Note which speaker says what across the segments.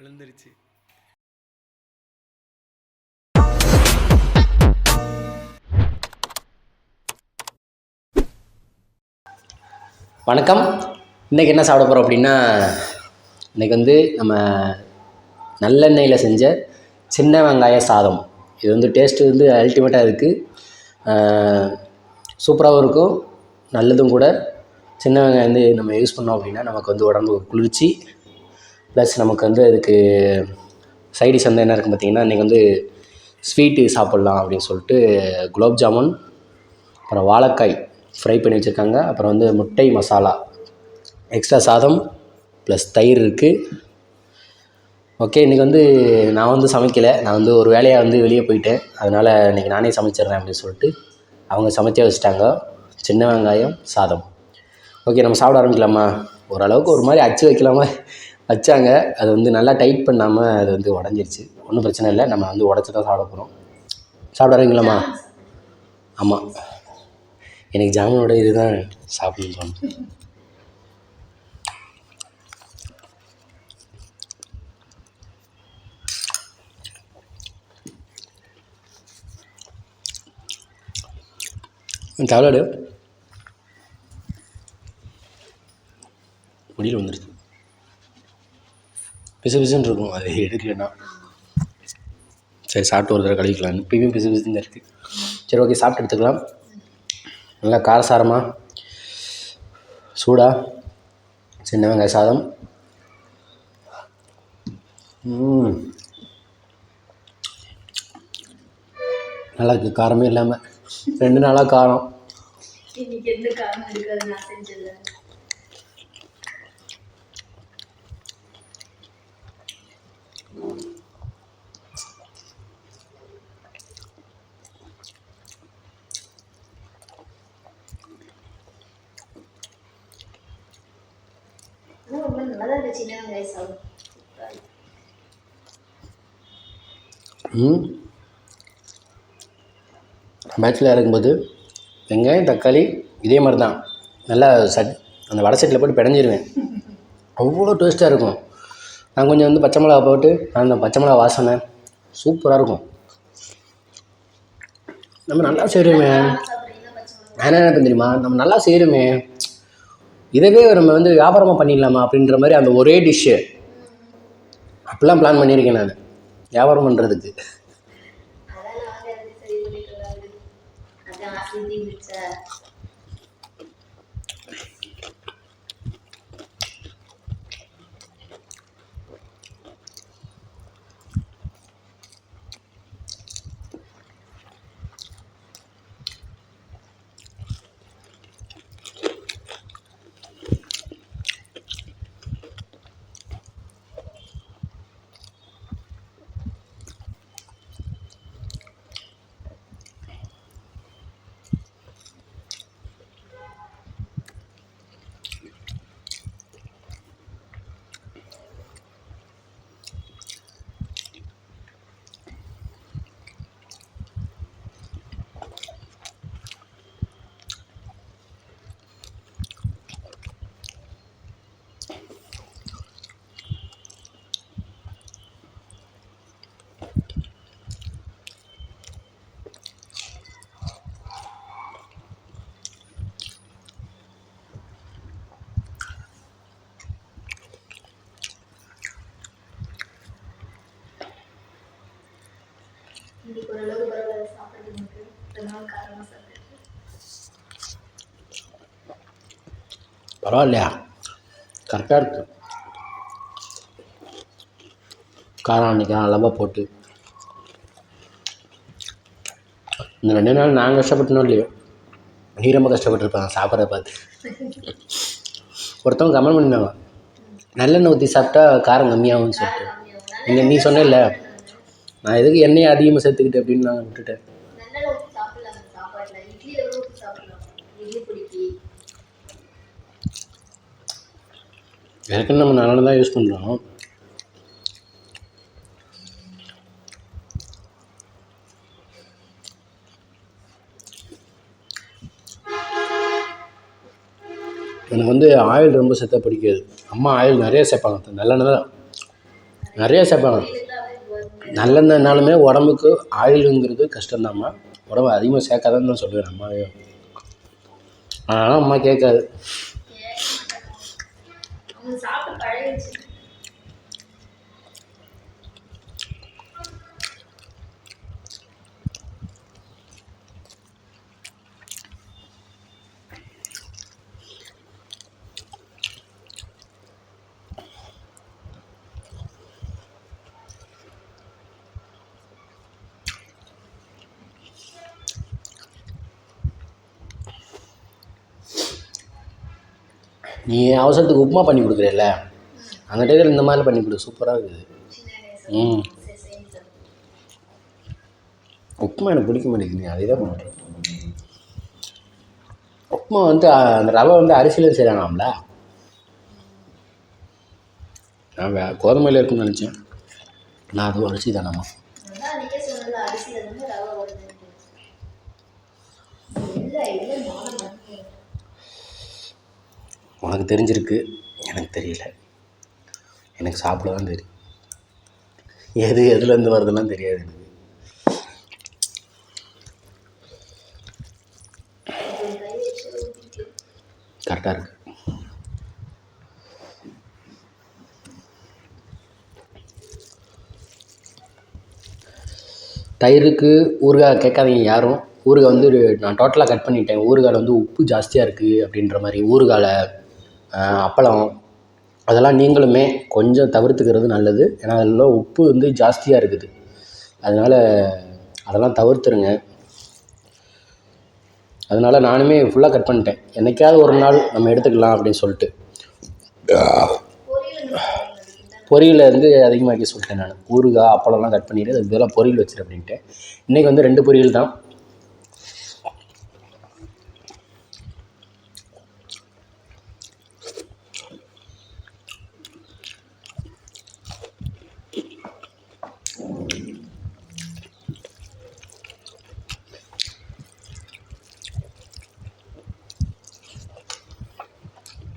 Speaker 1: விழுந்துருச்சு.
Speaker 2: வணக்கம். இன்றைக்கி என்ன சாப்பிட போகிறோம் அப்படின்னா இன்றைக்கி வந்து நம்ம நல்லெண்ணெயில் செஞ்ச சின்ன வெங்காய சாதம். இது வந்து டேஸ்ட்டு வந்து அல்டிமேட்டாக இருக்குது சூப்பராகவும் இருக்கும். நல்லதும் கூட. சின்ன வெங்காயம் வந்து நம்ம யூஸ் பண்ணோம் அப்படின்னா நமக்கு வந்து உடம்புக்கு குளிர்ச்சி ப்ளஸ் நமக்கு வந்து அதுக்கு சைடிஷ் வந்து என்ன இருக்குது பார்த்தீங்கன்னா இன்றைக்கி வந்து ஸ்வீட்டு சாப்பிட்லாம் அப்படின்னு சொல்லிட்டு குலோப் ஜாமுன் அப்புறம் வாழைக்காய் ஃப்ரை பண்ணி வச்சுருக்காங்க. அப்புறம் வந்து முட்டை மசாலா எக்ஸ்ட்ரா சாதம் ப்ளஸ் தயிர் இருக்குது ஓகே இன்றைக்கி வந்து நான் வந்து சமைக்கலை. நான் வந்து ஒரு வேலையாக வந்து வெளியே போயிட்டேன். அதனால் இன்றைக்கி நானே சமைச்சிடுறேன் அப்படின்னு சொல்லிட்டு அவங்க சமைச்சே வச்சுட்டாங்க. சின்ன வெங்காயம் சாதம். ஓகே நம்ம சாப்பிட ஆரம்பிக்கலாமா? ஓரளவுக்கு ஒரு மாதிரி அச்சு வைக்கலாமா? வச்சாங்க. அது வந்து நல்லா டைட் பண்ணாமல் அது வந்து உடஞ்சிருச்சு. ஒன்றும் பிரச்சனை இல்லை. நம்ம வந்து உடச்சி தான் சாப்பிட போகிறோம் சாப்பிட ஆமாம் எனக்கு ஜாமுனோட இதுதான் சாப்பிடணும்னு தோணும். டேப்லெட்டு முடியல வந்துருச்சு. பிசு பிசுன்னு இருக்கும். அது எடுக்கலன்னா. சரி சாப்பிட்டு ஒரு தடவை கழிக்கலாம் இப்பயுமே பிசு பிசுன்னு தான் இருக்குது சரி ஓகே சாப்பிட்டு எடுத்துக்கலாம். நல்லா காரசாரமாக சூடாக சின்ன வெங்காய சாதம். நல்லா இருக்குது காரமே இல்லாமல் ரெண்டு நாளாக காரம்.
Speaker 3: இன்னைக்கு எந்த காரணம் இருக்காது நான் செஞ்சதில்லை. இருந்துச்சு சின்ன வெங்காய சாதம்.
Speaker 2: ம். பேச்சுலர் இருக்கும்போது வெங்காயம் தக்காளி இதே மாதிரி தான் நல்லா சட் அந்த வடை சட்டியில் போட்டு பிடஞ்சிருவேன் அவ்வளோ டேஸ்ட்டாக இருக்கும். நான் கொஞ்சம் வந்து பச்சை மிளகா போட்டு அந்த பச்சை மிளகா வாசனை சூப்பராக இருக்கும். நம்ம நல்லா செய்கிறோமே நான் என்ன தெரியுமா? நம்ம நல்லா செய்கிறோமே இதவே நம்ம வந்து வியாபாரமாக பண்ணிடலாமா அப்படின்ற மாதிரி அந்த ஒரே டிஷ்ஷு அப்படிலாம் பிளான் பண்ணியிருக்கேன் நான். வியாபாரம் பண்ணுறதுக்கு பரவாயில்லையா? கரெக்டாக இருக்கு. காரம் அன்றைக்கி அளவாக போட்டு. இந்த ரெண்டு நாள் நாங்கள் கஷ்டப்பட்டனோ இல்லையோ? நீ ரொம்ப கஷ்டப்பட்டுருப்பாங்க சாப்பிட்றத பார்த்து. ஒருத்தவங்க கமெண்ட் பண்ணிருந்தாங்க. நல்லெண்ணெய் ஊற்றி சாப்பிட்டா காரம் கம்மியாகும்னு சொல்லிட்டு. நீங்கள் நீ சொன்னேல்ல நான் எதுக்கு எண்ணெயை அதிகமாக சேர்த்துக்கிட்டு அப்படின்னு நான் விட்டுட்டேன்
Speaker 3: நல்லெண்ணெய் ஊற்றி சாப்பிடலாம் அந்த சாப்பாட்டில் இட்லியில் கூட ஊற்றி சாப்பிடலாம் இட்லி பிடிக்கி
Speaker 2: எனக்குன்னு நம்ம நல்லா தான் யூஸ் பண்ணுறோம் எனக்கு வந்து ஆயில் ரொம்ப சேர்த்தா பிடிக்காது. அம்மா ஆயில் நிறைய சேர்ப்பாங்க. நல்லெண்ணெய் தான். நிறைய சேர்ப்பாங்க. நல்லெண்ணெய்னாலுமே உடம்புக்கு ஆயிலுங்கிறது கஷ்டம்தாம்மா. உடம்பு அதிகமாக சேர்க்காதன்னு தான் சொல்லுவேன். அம்மாவே. அதனால் அம்மா கேட்காது.
Speaker 3: அவங்க சாப்பிட்டு பழகிடுச்சு
Speaker 2: நீ அவசரத்துக்கு உப்புமா பண்ணி கொடுக்குறேல்ல? அந்த டேக்கில் இந்த மாதிரி பண்ணி கொடு. சூப்பராக இருக்குது. ம். உப்புமா எனக்கு பிடிக்க மாட்டேங்குது. நீ அதே தான் பண்ணுறேன் உப்புமா வந்து அந்த ரவை வந்து அரிசியில் செய்கிறாங்களாம்ல நான் வே கோதுமையில் இருக்குன்னு நினச்சேன். நான் அதுவும் அரிசி தானம்மா.
Speaker 3: அதான் இருந்து ரவை வருது இல்ல இல்ல நானும் மறந்துட்டேன்.
Speaker 2: உனக்கு தெரிஞ்சிருக்கு? எனக்கு தெரியல. எனக்கு சாப்பிட தான் தெரியும். எது எதுலேருந்து வருதுலாம் தெரியாது எனக்கு. கரெக்டாக இருக்கு. தயிருக்கு ஊறுகாய் கேட்காதீங்க யாரும். ஊறுகாய் வந்து நான் டோட்டலாக கட் பண்ணிட்டேன். ஊறுகாயில் வந்து உப்பு ஜாஸ்தியாக இருக்குது அப்படின்ற மாதிரி ஊறுகாயில் அப்பளம். அதெல்லாம் நீங்களுமே கொஞ்சம் தவிர்த்துக்கிறது நல்லது. ஏன்னா அதில் உப்பு வந்து ஜாஸ்தியாக இருக்குது. அதனால் அதெல்லாம் தவிர்த்துருங்க. அதனால் நானுமே ஃபுல்லாக கட் பண்ணிட்டேன். என்றைக்காவது ஒரு நாள் நம்ம எடுத்துக்கலாம் அப்படின்னு சொல்லிட்டு.
Speaker 3: பொரியலை
Speaker 2: வந்து அதிகமாக்கி சொல்லிட்டேன் நான். ஊறுகாய் அப்பளம்லாம் கட் பண்ணிவிட்டு அதுக்கு பதிலாக பொரியல் வச்சிரு அப்படின்ட்டு. இன்றைக்கி வந்து ரெண்டு பொரியல் தான்.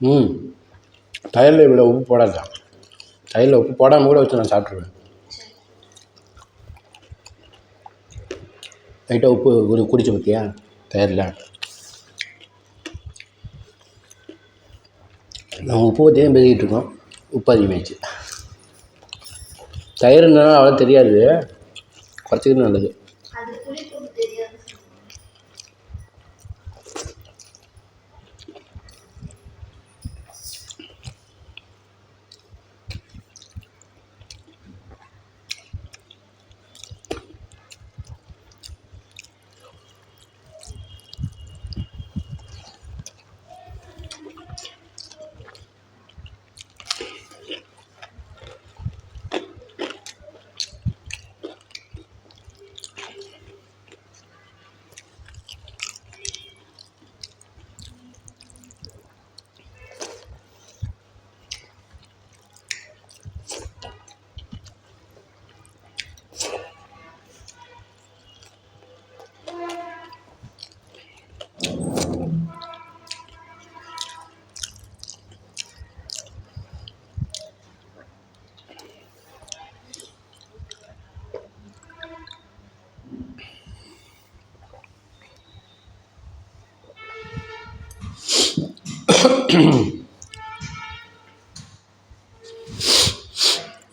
Speaker 2: ம். தயிரில் இவ்வளோ உப்பு போடாதான் தயிரில் உப்பு போடாமல் கூட வச்சு நான் சாப்பிட்ருவேன் லைட்டாக உப்பு குடி குடிச்சு பார்த்தியா தயிரில். நம்ம உப்பு பற்றி தான் பேசிக்கிட்டு இருக்கோம். உப்பு அதிகமாகிடுச்சு தயிர்னா அவ்வளோ தெரியாது. குறைச்சிக்கிறது நல்லது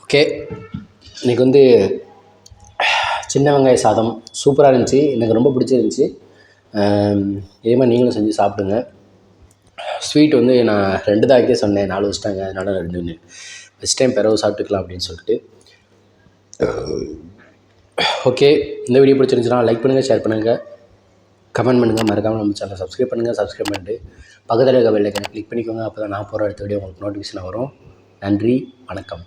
Speaker 2: ஓகே இன்றைக்கி வந்து சின்ன வெங்காய சாதம் சூப்பராக இருந்துச்சு. எனக்கு ரொம்ப பிடிச்சிருந்துச்சி. இதே மாதிரி நீங்களும் செஞ்சு சாப்பிடுங்க. ஸ்வீட் வந்து நான் ரெண்டு தான் சொன்னேன். நாலு வச்சுட்டாங்க. அதனால் ரெண்டு நெக்ஸ்ட் டைம் பிறகு சாப்பிட்டுக்கலாம் அப்படின்னு சொல்லிட்டு. ஓகே இந்த வீடியோ பிடிச்சிருந்துச்சுன்னா லைக் பண்ணுங்கள் ஷேர் பண்ணுங்கள் கமெண்ட் பண்ணுங்கள் மறக்காமல் நம்ம சேனலை சப்ஸ்கிரைப் பண்ணுங்கள் சப்ஸ்கிரைப் பண்ணிட்டு பக்கத்தில் இருக்க பெல்லைக்கனை கிளிக் பண்ணிக்கோங்க அப்போ தான் நான் போகிற அடுத்த வீடியோ உங்களுக்கு நோட்டிஃபிகேஷன் வரும். நன்றி வணக்கம்.